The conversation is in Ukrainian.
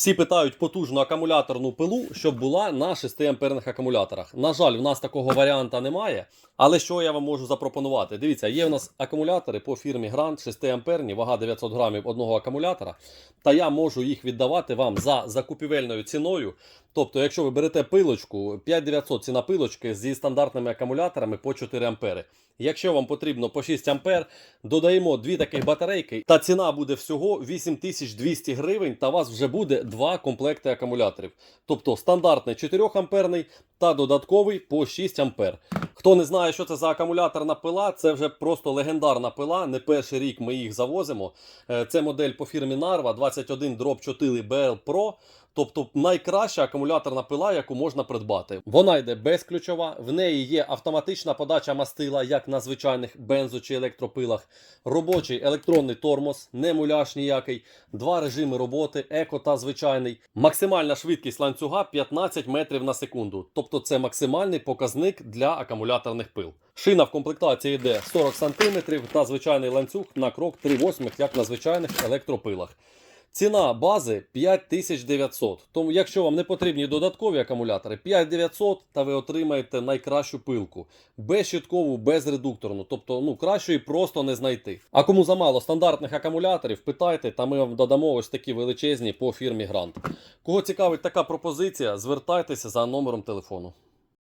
Всі питають потужну акумуляторну пилу, щоб була на 6 амперних акумуляторах. На жаль, в нас такого варіанта немає. Але що я вам можу запропонувати? Дивіться, є в нас акумулятори по фірмі Grand 6 амперні, вага 900 грамів одного акумулятора. Та я можу їх віддавати вам за закупівельною ціною. Тобто, якщо ви берете пилочку, 5900 ціна пилочки зі стандартними акумуляторами по 4 ампери. Якщо вам потрібно по 6 ампер, додаємо дві таких батарейки, та ціна буде всього 8200 гривень, та у вас вже буде два комплекти акумуляторів. Тобто стандартний 4 амперний та додатковий по 6 ампер. Хто не знає, що це за акумуляторна пила, це вже просто легендарна пила. Не перший рік ми їх завозимо. Е, Це модель по фірмі Narva 21 4 BL Pro. Тобто найкраща акумуляторна пила, яку можна придбати. Вона йде безключова, в неї є автоматична подача мастила, як на звичайних бензо чи електропилах, робочий електронний тормоз, не муляж ніякий, два режими роботи, еко та звичайний. Максимальна швидкість ланцюга 15 метрів на секунду. Тобто це максимальний показник для акумуляторних пил. Шина в комплектації йде 40 см та звичайний ланцюг на крок 3,8, як на звичайних електропилах. Ціна бази 5900. Тому, якщо вам не потрібні додаткові акумулятори, 5900 та ви отримаєте найкращу пилку. Безщиткову, безредукторну. Тобто, ну, кращої просто не знайти. А кому замало стандартних акумуляторів, питайте, та ми вам додамо ось такі величезні по фірмі Грант. Кого цікавить така пропозиція, звертайтеся за номером телефону.